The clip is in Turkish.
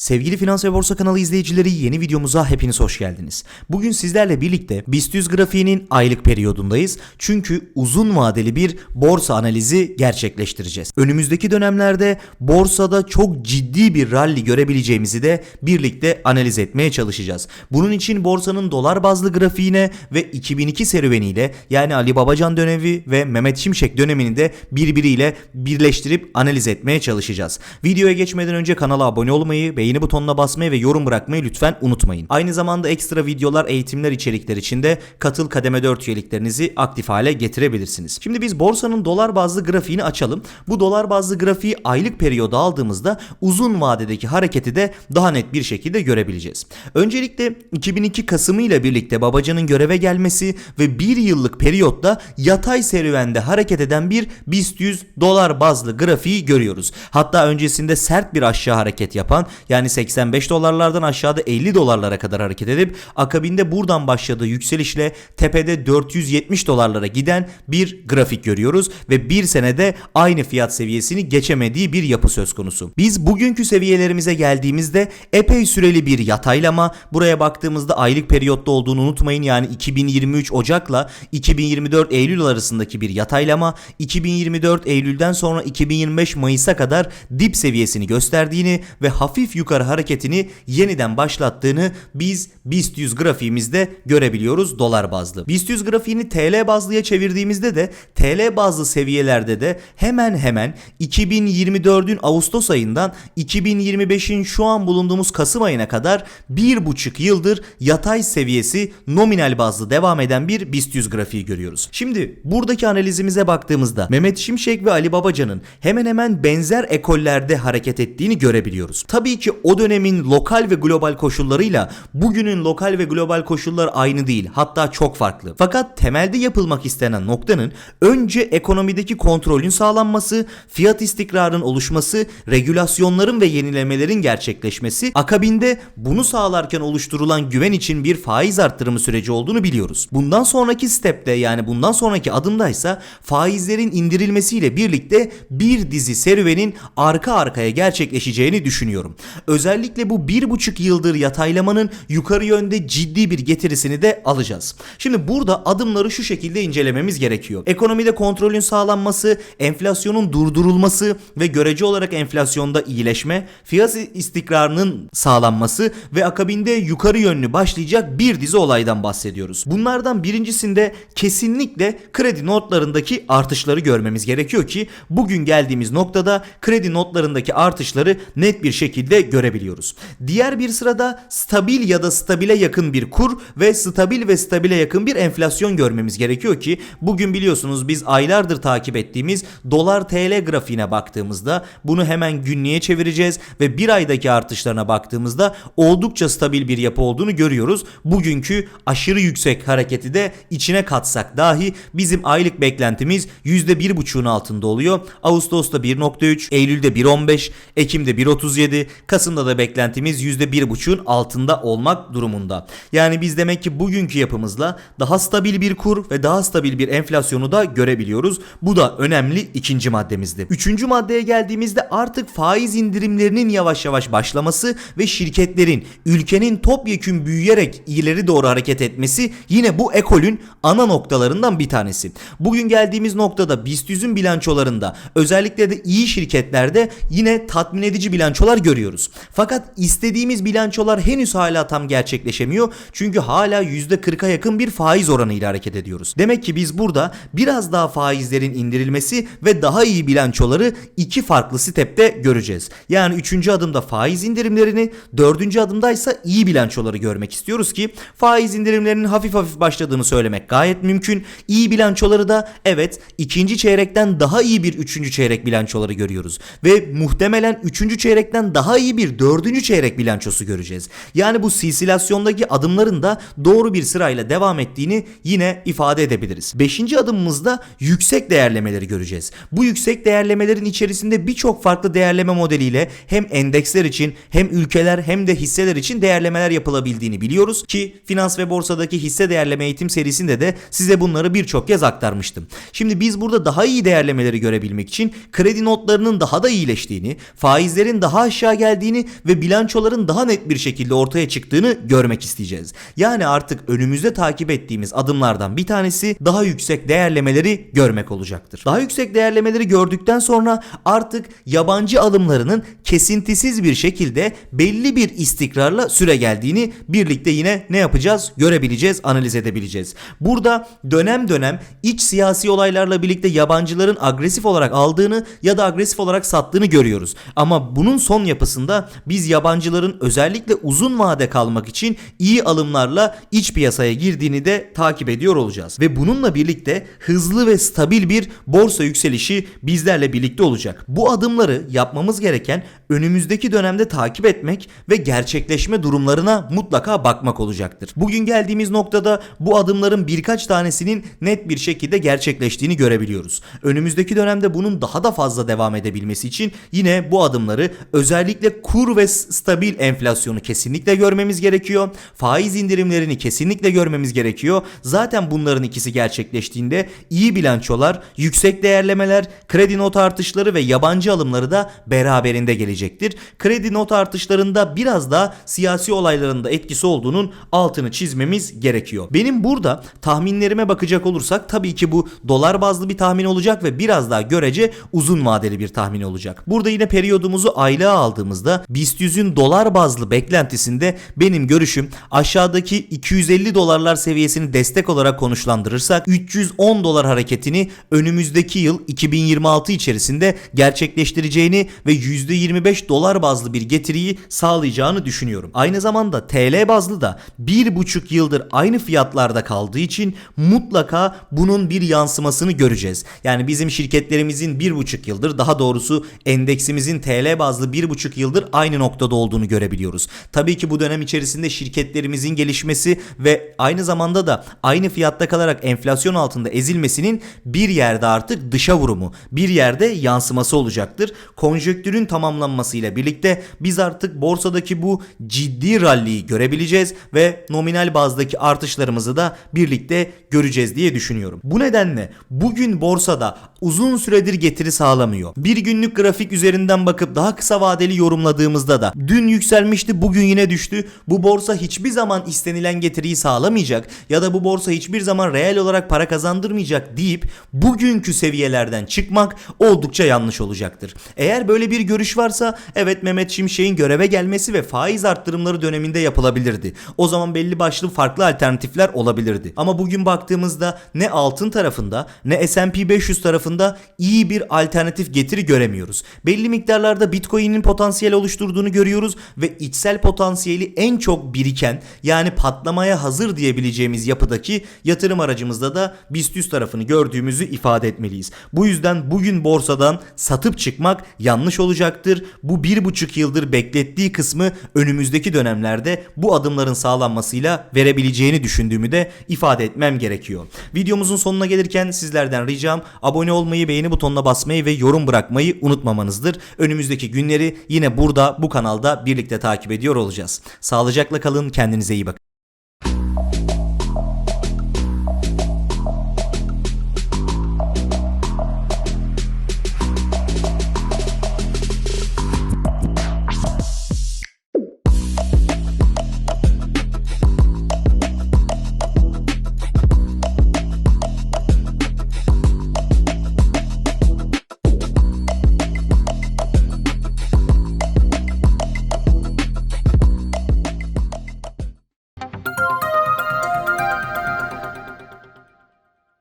Sevgili Finans ve Borsa kanalı izleyicileri yeni videomuza hepiniz hoş geldiniz. Bugün sizlerle birlikte BIST 100 grafiğinin aylık periyodundayız. Çünkü uzun vadeli bir borsa analizi gerçekleştireceğiz. Önümüzdeki dönemlerde borsada çok ciddi bir rally görebileceğimizi de birlikte analiz etmeye çalışacağız. Bunun için borsanın dolar bazlı grafiğine ve 2002 serüveniyle yani Ali Babacan dönemi ve Mehmet Şimşek dönemini de birbiriyle birleştirip analiz etmeye çalışacağız. Videoya geçmeden önce kanala abone olmayı, beğeni butonuna basmayı ve yorum bırakmayı lütfen unutmayın. Aynı zamanda ekstra videolar, eğitimler, içerikler için de katıl kademe 4 üyeliklerinizi aktif hale getirebilirsiniz. Şimdi biz borsanın dolar bazlı grafiğini açalım. Bu dolar bazlı grafiği aylık periyoda aldığımızda uzun vadedeki hareketi de daha net bir şekilde görebileceğiz. Öncelikle 2002 Kasım'ı ile birlikte Babacan'ın göreve gelmesi ve bir yıllık periyotta yatay serüvende hareket eden bir BIST 100 dolar bazlı grafiği görüyoruz. Hatta öncesinde sert bir aşağı hareket yapan yani 85 dolarlardan aşağıda 50 dolarlara kadar hareket edip akabinde buradan başladığı yükselişle tepede 470 dolarlara giden bir grafik görüyoruz ve bir senede aynı fiyat seviyesini geçemediği bir yapı söz konusu. Biz bugünkü seviyelerimize geldiğimizde epey süreli bir yataylama buraya baktığımızda aylık periyotta olduğunu unutmayın yani 2023 Ocak'la 2024 Eylül arasındaki bir yataylama 2024 Eylül'den sonra 2025 Mayıs'a kadar dip seviyesini gösterdiğini ve hafif yukarı hareketini yeniden başlattığını biz BIST 100 grafiğimizde görebiliyoruz dolar bazlı. BIST 100 grafiğini TL bazlıya çevirdiğimizde de TL bazlı seviyelerde de hemen hemen 2024'ün Ağustos ayından 2025'in şu an bulunduğumuz Kasım ayına kadar bir buçuk yıldır yatay seviyesi nominal bazlı devam eden bir BIST 100 grafiği görüyoruz. Şimdi buradaki analizimize baktığımızda Mehmet Şimşek ve Ali Babacan'ın hemen hemen benzer ekollerde hareket ettiğini görebiliyoruz. Tabii ki o dönemin lokal ve global koşullarıyla bugünün lokal ve global koşullar aynı değil. Hatta çok farklı. Fakat temelde yapılmak istenen noktanın önce ekonomideki kontrolün sağlanması, fiyat istikrarının oluşması, regülasyonların ve yenilemelerin gerçekleşmesi, akabinde bunu sağlarken oluşturulan güven için bir faiz arttırımı süreci olduğunu biliyoruz. Bundan sonraki stepte yani bundan sonraki adımdaysa faizlerin indirilmesiyle birlikte bir dizi serüvenin arka arkaya gerçekleşeceğini düşünüyorum. Özellikle bu bir buçuk yıldır yataylamanın yukarı yönde ciddi bir getirisini de alacağız. Şimdi burada adımları şu şekilde incelememiz gerekiyor. Ekonomide kontrolün sağlanması, enflasyonun durdurulması ve görece olarak enflasyonda iyileşme, fiyat istikrarının sağlanması ve akabinde yukarı yönlü başlayacak bir dizi olaydan bahsediyoruz. Bunlardan birincisinde kesinlikle kredi notlarındaki artışları görmemiz gerekiyor ki bugün geldiğimiz noktada kredi notlarındaki artışları net bir şekilde görebiliyoruz. Diğer bir sırada stabil ya da stabile yakın bir kur ve stabil ve stabile yakın bir enflasyon görmemiz gerekiyor ki bugün biliyorsunuz biz aylardır takip ettiğimiz dolar TL grafiğine baktığımızda bunu hemen günlüğe çevireceğiz ve bir aydaki artışlarına baktığımızda oldukça stabil bir yapı olduğunu görüyoruz. Bugünkü aşırı yüksek hareketi de içine katsak dahi bizim aylık beklentimiz %1,5'un altında oluyor. Ağustos'ta 1.3, Eylül'de 1.15, Ekim'de 1.37, Kasım'da da beklentimiz %1.5'un altında olmak durumunda. Yani biz demek ki bugünkü yapımızla daha stabil bir kur ve daha stabil bir enflasyonu da görebiliyoruz. Bu da önemli ikinci maddemizdi. Üçüncü maddeye geldiğimizde artık faiz indirimlerinin yavaş yavaş başlaması ve şirketlerin ülkenin topyekün büyüyerek ileri doğru hareket etmesi yine bu ekolün ana noktalarından bir tanesi. Bugün geldiğimiz noktada BIST 100'ün bilançolarında özellikle de iyi şirketlerde yine tatmin edici bilançolar görüyoruz. Fakat istediğimiz bilançolar henüz hala tam gerçekleşemiyor. Çünkü hala %40'a yakın bir faiz oranı ile hareket ediyoruz. Demek ki biz burada biraz daha faizlerin indirilmesi ve daha iyi bilançoları iki farklı stepte göreceğiz. Yani üçüncü adımda faiz indirimlerini, dördüncü adımda ise iyi bilançoları görmek istiyoruz ki faiz indirimlerinin hafif hafif başladığını söylemek gayet mümkün. İyi bilançoları da evet ikinci çeyrekten daha iyi bir üçüncü çeyrek bilançoları görüyoruz. Ve muhtemelen üçüncü çeyrekten daha iyi bir dördüncü çeyrek bilançosu göreceğiz. Yani bu silsilasyondaki adımların da doğru bir sırayla devam ettiğini yine ifade edebiliriz. Beşinci adımımızda yüksek değerlemeleri göreceğiz. Bu yüksek değerlemelerin içerisinde birçok farklı değerleme modeliyle hem endeksler için hem ülkeler hem de hisseler için değerlemeler yapılabildiğini biliyoruz ki finans ve borsadaki hisse değerleme eğitim serisinde de size bunları birçok kez aktarmıştım. Şimdi biz burada daha iyi değerlemeleri görebilmek için kredi notlarının daha da iyileştiğini, faizlerin daha aşağı geldiğini geldiğini ve bilançoların daha net bir şekilde ortaya çıktığını görmek isteyeceğiz. Yani artık önümüzde takip ettiğimiz adımlardan bir tanesi daha yüksek değerlemeleri görmek olacaktır. Daha yüksek değerlemeleri gördükten sonra artık yabancı alımlarının kesintisiz bir şekilde belli bir istikrarla süre geldiğini birlikte yine ne yapacağız? Görebileceğiz, analiz edebileceğiz. Burada dönem dönem iç siyasi olaylarla birlikte yabancıların agresif olarak aldığını ya da agresif olarak sattığını görüyoruz. Ama bunun son yapısında biz yabancıların özellikle uzun vade kalmak için iyi alımlarla iç piyasaya girdiğini de takip ediyor olacağız. Ve bununla birlikte hızlı ve stabil bir borsa yükselişi bizlerle birlikte olacak. Bu adımları yapmamız gereken önümüzdeki dönemde takip etmek ve gerçekleşme durumlarına mutlaka bakmak olacaktır. Bugün geldiğimiz noktada bu adımların birkaç tanesinin net bir şekilde gerçekleştiğini görebiliyoruz. Önümüzdeki dönemde bunun daha da fazla devam edebilmesi için yine bu adımları özellikle kur ve stabil enflasyonu kesinlikle görmemiz gerekiyor. Faiz indirimlerini kesinlikle görmemiz gerekiyor. Zaten bunların ikisi gerçekleştiğinde iyi bilançolar, yüksek değerlemeler, kredi not artışları ve yabancı alımları da beraberinde gelecektir. Kredi not artışlarında biraz daha siyasi olayların da etkisi olduğunun altını çizmemiz gerekiyor. Benim burada tahminlerime bakacak olursak tabii ki bu dolar bazlı bir tahmin olacak ve biraz daha görece uzun vadeli bir tahmin olacak. Burada yine periyodumuzu aylığa aldığımızda BIST 100'ün dolar bazlı beklentisinde benim görüşüm aşağıdaki 250 dolarlar seviyesini destek olarak konuşlandırırsak 310 dolar hareketini önümüzdeki yıl 2026 içerisinde gerçekleştireceğini ve %25 dolar bazlı bir getiriyi sağlayacağını düşünüyorum. Aynı zamanda TL bazlı da 1,5 yıldır aynı fiyatlarda kaldığı için mutlaka bunun bir yansımasını göreceğiz. Yani bizim şirketlerimizin 1,5 yıldır daha doğrusu endeksimizin TL bazlı 1,5 yıldır aynı noktada olduğunu görebiliyoruz. Tabii ki bu dönem içerisinde şirketlerimizin gelişmesi ve aynı zamanda da aynı fiyatta kalarak enflasyon altında ezilmesinin bir yerde artık dışa vurumu, bir yerde yansıması olacaktır. Konjöktürün tamamlanmasıyla birlikte biz artık borsadaki bu ciddi ralliyi görebileceğiz ve nominal bazdaki artışlarımızı da birlikte göreceğiz diye düşünüyorum. Bu nedenle bugün borsada uzun süredir getiri sağlamıyor. Bir günlük grafik üzerinden bakıp daha kısa vadeli yorumladığımızda da dün yükselmişti bugün yine düştü. Bu borsa hiçbir zaman istenilen getiriyi sağlamayacak ya da bu borsa hiçbir zaman reel olarak para kazandırmayacak deyip bugünkü seviyelerden çıkmak oldukça yanlış olacaktır. Eğer böyle bir görüş varsa evet Mehmet Şimşek'in göreve gelmesi ve faiz arttırımları döneminde yapılabilirdi. O zaman belli başlı farklı alternatifler olabilirdi. Ama bugün baktığımızda ne altın tarafında ne S&P 500 tarafında iyi bir alternatif getiri göremiyoruz. Belli miktarlarda Bitcoin'in potansiyel oluşturduğunu görüyoruz ve içsel potansiyeli en çok biriken yani patlamaya hazır diyebileceğimiz yapıdaki yatırım aracımızda da BIST 100 tarafını gördüğümüzü ifade etmeliyiz. Bu yüzden bugün borsadan satıp çıkmak yanlış olacaktır. Bu bir buçuk yıldır beklettiği kısmı önümüzdeki dönemlerde bu adımların sağlanmasıyla verebileceğini düşündüğümü de ifade etmem gerekiyor. Videomuzun sonuna gelirken sizlerden ricam abone olmayı, beğeni butonuna basmayı ve yorum bırakmayı unutmamanızdır. Önümüzdeki günleri yine burada bu kanalda birlikte takip ediyor olacağız. Sağlıcakla kalın, kendinize iyi bakın.